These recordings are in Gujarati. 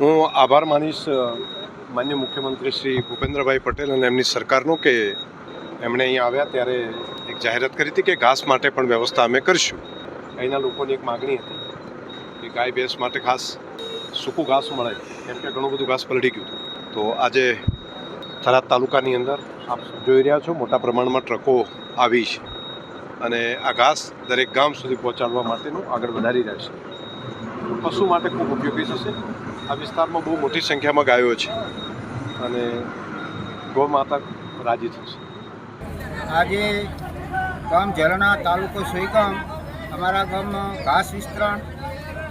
હું આભાર માનીશ માન્ય મુખ્યમંત્રી શ્રી ભૂપેન્દ્રભાઈ પટેલ અને એમની સરકારનો કે એમણે અહીંયા આવ્યા ત્યારે એક જાહેરાત કરી હતી કે ઘાસ માટે પણ વ્યવસ્થા અમે કરીશું. અહીંના લોકોની એક માગણી હતી કે ગાય ભેંસ માટે ખાસ સૂકું ઘાસ મળે, કેમ કે ઘણું બધું ઘાસ પલટી ગયું હતું. તો આજે થરાદ તાલુકાની અંદર આપ જોઈ રહ્યા છો, મોટા પ્રમાણમાં ટ્રકો આવી છે અને આ ઘાસ દરેક ગામ સુધી પહોંચાડવા માટેનું આગળ વધારી રહ્યા છે. પશુ માટે ખૂબ ઉપયોગી થશે? આ વિસ્તારમાં બહુ મોટી સંખ્યામાં ગાયો છે અને ગૌ માતા રાજી થશે. આજે ગામ ઝરણા તાલુકો સોઈગામ અમારા ગામમાં ઘાસ વિસ્તરણ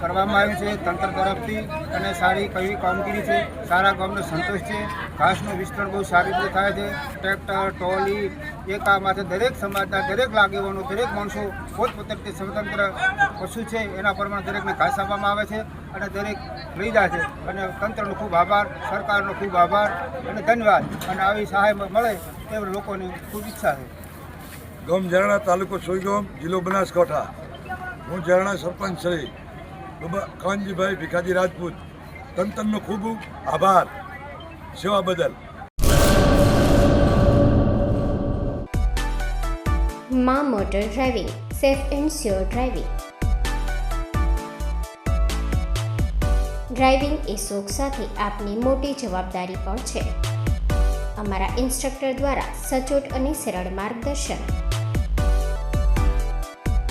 કરવામાં આવ્યું છે, તંત્ર તરફથી અને સારી કઈ કામગીરી છે, સારા ગામનો સંતોષ છે, ઘાસનું વિસ્તરણ બહુ સારી રીતે થાય છે, ટ્રેક્ટર ટ્રોલી માટે દરેક સમાજના દરેક લાગેવાનો, દરેક માણસો પોતપોતાની સ્વતંત્ર પશુ છે, એના પ્રમાણે દરેકને ઘાસ આપવામાં આવે છે અને દરેક લઈ જાય છે. અને તંત્રનો ખૂબ આભાર, સરકારનો ખૂબ આભાર અને ધન્યવાદ. અને આવી સહાય મળે એ લોકોની ખૂબ ઈચ્છા છે. ગામ ઝરણા તાલુકો સોઈગામ, જિલ્લો બનાસકાંઠા. હું ઝરણા સરપંચ શ્રી કાનજીભાઈ ભીખાજી રાજપૂત. તંત્રનો ખૂબ આભાર. સેવા બદલ. મા motor driving, safe and sure driving. Driving એ શોખ સાથે આપની મોટી જવાબદારી પણ છે. અમારા ઇન્સ્ટ્રક્ટર દ્વારા સચોટ અને સરળ માર્ગદર્શન.